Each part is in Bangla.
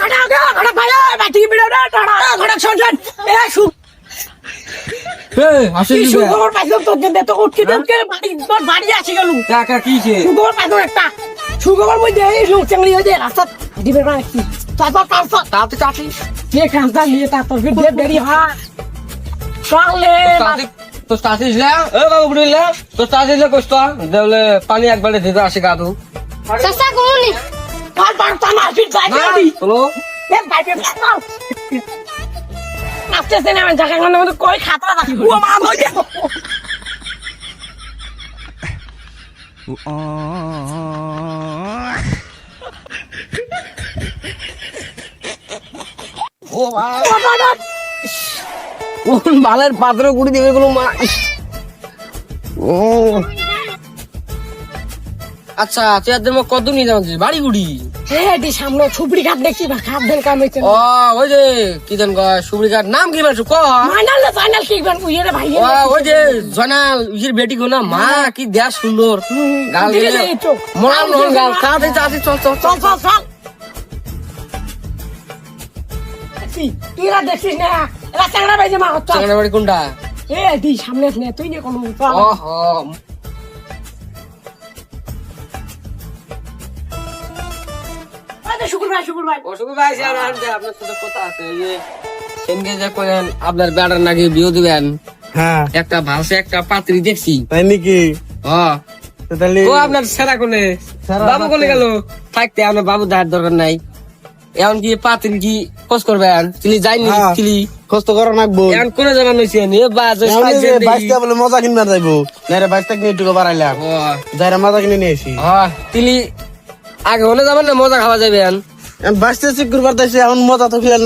ঘটা ঘটা ভাই বাটি বিড়ো না টাড়া ঘটা শোন শোন এ শু আসে কি সুখবর পাইলাম তোর জন্য? তো উঠকে তোকে বাড়ি তোর বাড়ি আসি গেল। কাকা কি সে সুখবর পাইলাম একটা? সুখবর মধ্যে লোক চাংলি রাস্তা দিবে না কি? তারপর তারপর তাতে চাচি যে খান্তা নিয়ে তারপর ফির দেব দেরি হয়? চলে তাতে তো চাচি দিলা এ বাবু বুড়িলা তো চাচি দিলা কষ্ট। দেবলে পানি একবারে দিতে আসে গাদু। সস্তা যাই দি চলো। এ ভাই পে জায়গা গন্ধ মধ্যে কই খাতা? রাখি ও মা ও বাবা কোন বালের পাত্র গুড়ি দিবে গুলো মা? ও। আচ্ছা চেয়ারদের মা কত নিয়ে যাচ্ছিস বাড়ি গুড়ি হে দি সামনে ছুবড়ি ঘাট দেখছি বা খাপ দেন কাম হইছে ও ওই যে কি দেন কয় সুবরিকার নাম কি বেশ ক ফাইনাল না ফাইনাল কি বান উইয়ে রে ভাই ও ওই যে জনাল ইসের বেটি গো না মা কি দেয়া সুন্দর। গাল দিলে। মোড়া মোহন গাল কাঁদে চাচি চল চল চল। চল চল তুই দেখছিস না? এরা চাংড়া বাইজে মা হচ্ছে বাড়ি কোনটা? এ দি সামনে নে তুই নে কোনো চল শুকুর ভাই শুকুর ভাই। অসুখ ভাই স্যার আপনার সাথে কথা আছে যে সেনকে যে করেন আপনার বেড়ার নাকি বিয়ে দিবেন? হ্যাঁ। একটা ভালসে একটা পাত্রী দেখছি। তাই নাকি? তো তাহলে ও আপনার সেরা কোনে বাবু কোনে গেল। থাকতে আপনার বাবু দেওয়ার দরকার নাই। এখন কি পাত্রী কি খোঁজ করবেন? চিলি যাইনি হ্যাঁ। চিলি কষ্ট করা নাকবো এখন কোনে জামান হয়েছে নি বাজ বাইশটা বলে মজা কিনবার যাইবো। নাইরে বাইশটা কিনে একটু বাড়াইলাম। যাইরা মজা কিনে নিয়ে আসি। হ্যাঁ তিলি আগে হলে যাবেন না মজা খাওয়া যাবেন বাইশটা চেক করবার যাইছে এখন মজা তো খেলে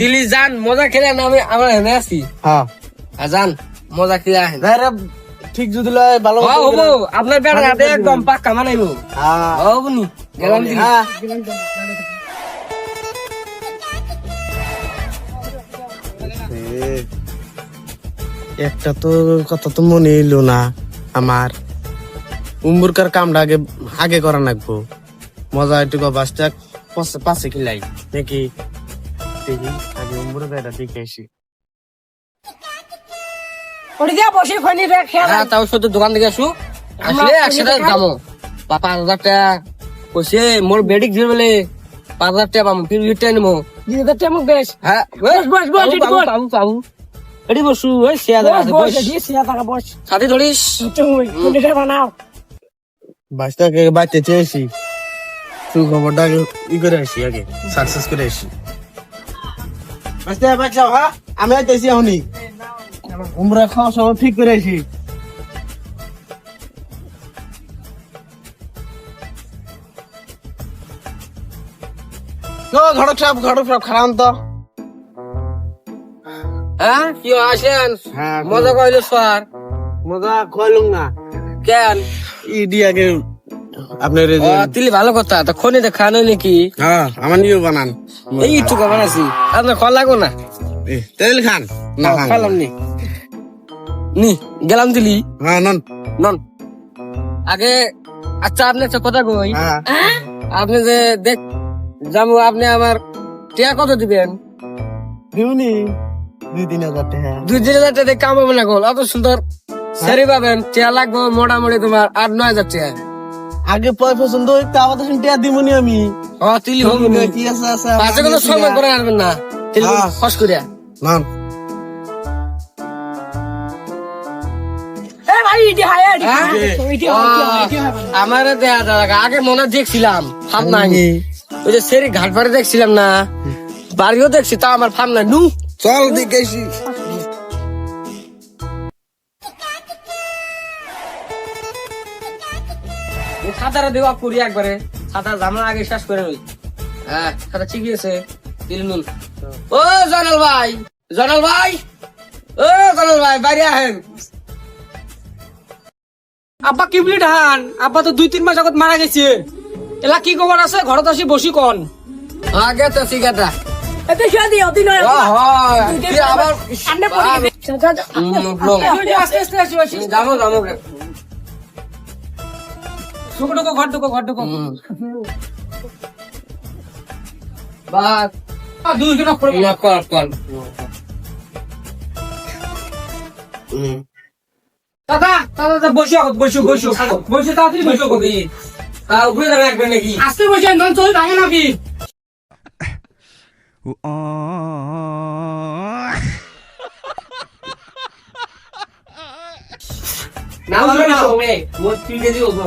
চিলি যান মজা খেলে না আমি আমরা হেনে আছি। হ্যাঁ। যান মজা খেলে ঠিক যদি লয় ভালো হ্যাঁ হব। আপনার হাতে একদম পাক্কা মানাইবো হ্যাঁ। নি গেলাম হ্যাঁ। একটা তো কথা তো মনে এলো না আমার। উম্বুরকার কামটা আগে আগে করা নাকবো। মজা একটু বাসটা পাশে খিলাই নাকি দেখি আগে বেড়া দেখে আসি। হ্যাঁ তাও শুধু দোকান থেকে আসু। আসলে একসাথে যাব। বা পাঁচ হাজার টাকা। কইছে মোর বেডিক দিয়ে বলে পাঁচ হাজার টাকা পাবো ফির ফিরটা নিবো দিদা তেমন বেশ। হ্যাঁ বস, বস, বস, পাবো পাবো পাবো এটি বসু ওই শেয়া বস বস বস। টাকা বস। সাথে ধরিস। তুমি কোনটা বানাও। বাসটাকে বাইতে চেয়েছি। তুই খবরটা আগে ই করে আসি আগে সাকসেস করে আসি। আমি আইতেছি এখনই উমরা খাওয়া সব ঠিক করে আসি। ঘটক সাহেব ঘটক সাহেব খারান তো? হ্যাঁ? কি আসেন? হ্যাঁ, মজা কইলো স্যার। মজা খোয়ালুম না। কেন? ই দি আগে আপনার তিলি ভালো কথা। তো খনি দেখানো নাকি? হ্যাঁ আমার নিয়েও বানান। এই একটু বানাইছি আপনার খোলা লাগো না? তেল খান। না খান। খালাম নি। নি গেলাম দিলি হ্যাঁ নন। নন। আগে আচ্ছা আপনি একটা কথা কই? হ্যাঁ। আপনি যে দেখ যাব আপনি আমার টিয়া কত দিবেন? দিউনি দুই তিন হাজার টাকা। দুই তিন হাজার টাকা দিয়ে কাম হবে না গোল। অত সুন্দর সারি পাবেন টিয়া লাগবে মোটামুটি তোমার আট নয় হাজার টাকা আগে পয় পছন্দ হইতে আবার তখন টিয়া দিবনি আমি। ও তিলি হবে না কি আছে আছে পাঁচে কোনো সময় করে আনবেন না। তিলি হ্যাঁ। খস করিয়া। নন এ ভাই ইডি হায় আমার দেয়া দাদা আগে মনে দেখছিলাম ফাম নাই। ওই যে সেরি ঘাট পাড়ে দেখছিলাম না বাড়িও দেখছি তা আমার ফার্ম নাই। নু। চল দেখেছি। সাঁতারে দেওয়া করি একবারে। সাঁতার জামার আগে শেষ করে নই। হ্যাঁ সাঁতার ঠিকই আছে দিল নুন। ও জনাল ভাই জনাল ভাই। ও জনাল ভাই বাইরে আহেন। আব্বা কি বলি ধান? আব্বা তো দুই তিন মাস আগত মারা গেছে। এলা কি খবর আছে? ঘৰত আসি বসি কন। আগে তো ঠিক আছে। এতে শুয়া দি? অতি নয় ও হয়। কি আবার সামনে পড়ে ঢুকো ঢুকো ঘর ঢুকো ঘর ঢুকো বাস আ, দুইজনে করে না কর দাদা দাদা বসো বসো বসো বসো তাড়াতাড়ি বসো কবি তা উপরে যাবে একবার নাকি আস্তে বসে নন চলে ভাঙে নাকি না হবে না হবে ও তিন কেজি ওঠো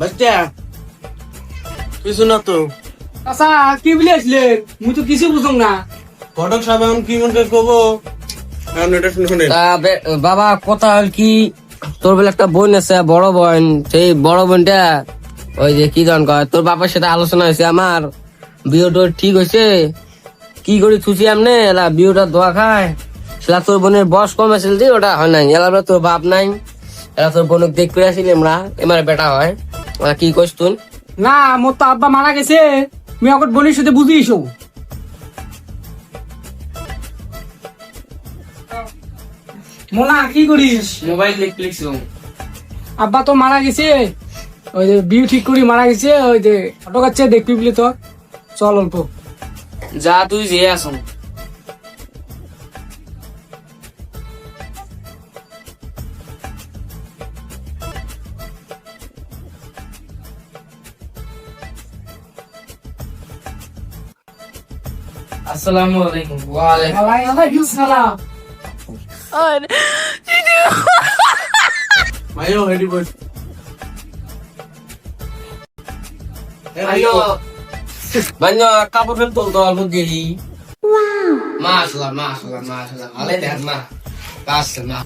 বাচ্চা কিছু না তো। আচ্ছা কি বলে আসলে মুই তো কিছু বুঝুম না। ফটক সাহেব এখন কি মনে বাবা কথা হল কি তোর বলে একটা বোন আছে বড় বোন। সেই বড় বোনটা ওই যে কি গান কয় তোর বাবার সাথে আলোচনা হয়েছে আমার বিয়েটা ঠিক হয়েছে কি করি থুচি আমনে এলা বিয়েটা দোয়া খায় সেটা তোর বোনের বয়স কম আছে যে ওটা হয় নাই। এলা বলে তোর বাপ নাই। এলা তোর বোনক দেখ করে আসিলি আমরা এমার বেটা হয়। ওরা কি কইস তুই না মোর তো আব্বা মারা গেছে। আমি এখন বোনের সাথে বুঝিয়েছো মোনা কি করিস? মোবাইল নেটফ্লিক্স আব্বা তো মারা গেছে। ওই যে বিয়ে ঠিক করি মারা গেছে ওই যে ফটো কাচ্ছে দেখবি বলে তো। চল অল্প। যা তুই যে আসুন। আসসালামু আলাইকুম। ওয়ালাইকুম সালাম। মাইও হেডি বস আইও বাঞ্জো কাপড় ফেল তোল তো অল্প দিলি মাশাআল্লাহ মাশাআল্লাহ মাশাআল্লাহ ভালো দেখ মা। পাস মা।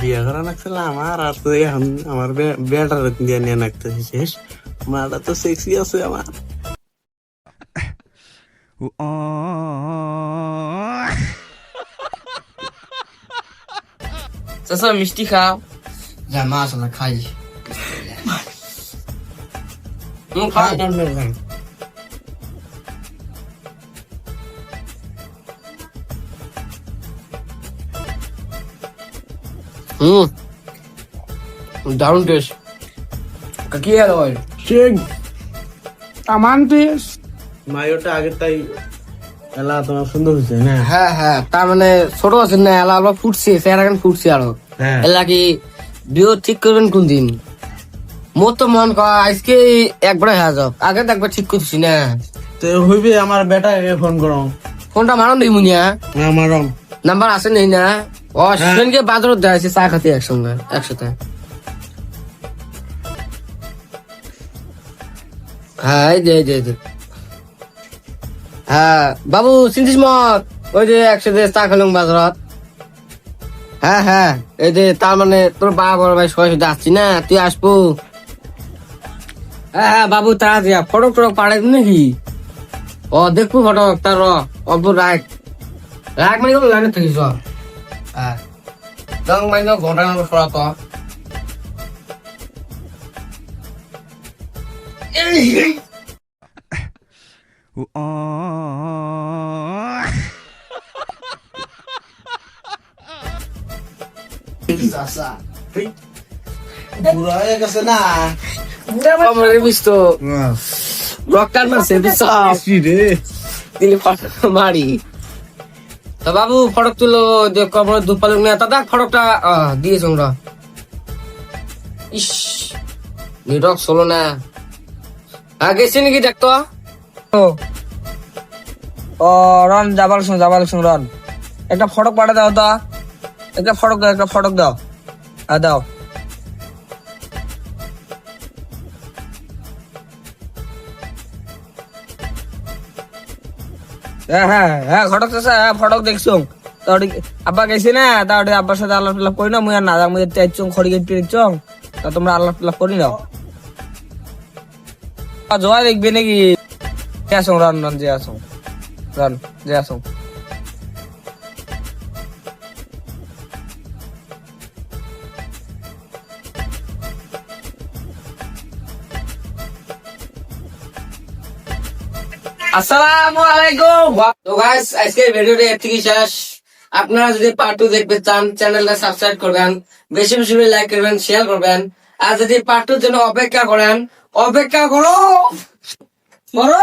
বিয়ে করা লাগছিল আমার আর তো এখন আমার বেটার দিয়ে নিয়ে নাকতেছে শেষ মাটা তো সেক্সি আছে আমার। চাচা মিষ্টি খাও যা মাশাআল্লাহ খাই হুম দারুণ টেস্ট কি আর হয় ঠিক তামান পিস মায়োটা আগে তাই এলা তোমার সুন্দর হয়েছে না? হ্যাঁ হ্যাঁ তার মানে ছোট আছে না এলা আলো ফুটছে এখন ফুটছে আরও? হ্যাঁ। এলা কি বিয়ে ঠিক করবেন কোন দিন? মোর তো মন কয় আজকে একবারে হয়ে যাও আগে তো একবার ঠিক করছি না। তো হইবে আমার বেটাকে ফোন করো? ফোনটা মারন দিই মুনিয়া। আমার নাম্বার আছে নেই না? ও সেদিনকে বাজারত দেখাইছে চা খাতে একসঙ্গে একসাথে। হ্যাঁ যে এই যে। হ্যাঁ বাবু, চিন্তিস মত ওই যে একসাথে চা খেলাম বাজারত। হ্যাঁ হ্যাঁ এই যে তার মানে তোর বাবা বড় ভাই সবাই সাথে আসছি না? তুই আসব। হ্যাঁ হ্যাঁ বাবু, তাড়াতাড়ি আয়। ফটক টটক দিন নাকি? ও, দেখব ফটক, তার র। অল্প রাখ। রাখ মানে কোনো লাইনে থাকিস হ্যাঁ। দং মানে তো বুড়া হয়ে গেছে না আমার বিস্ত রক্তার মারছে দিলি ফটক মারি তো বাবু ফটক তুলো কবর দুধ পালক নিয়ে দাদা ফটকটা দিয়েছ ইস নেটওয়ার্ক চলো না হ্যাঁ গেছি নাকি দেখতো ও, রন, যাবার শুন যাবার শুন, রন। একটা ফটক পাঠা দাও তো। একটা ফটক দাও, একটা ফটক দাও। আর দাও। হ্যাঁ হ্যাঁ হ্যাঁ হ্যাঁ ফটক দেখছ। আব্বা গেছি না? তাহলে সাথে আল্লাহ করি না মুই তোমরা আল্লাহ করি নাও। জোয়া দেখবে নাকি? আসসালামু আলাইকুম। তো গাইস শেষ। আপনারা যদি পার্ট টু দেখতে চান চ্যানেলটা সাবস্ক্রাইব করবেন, বেশি বেশি লাইক করবেন শেয়ার করবেন। আর যদি পার্ট টুর জন্য অপেক্ষা করেন, অপেক্ষা করো মরো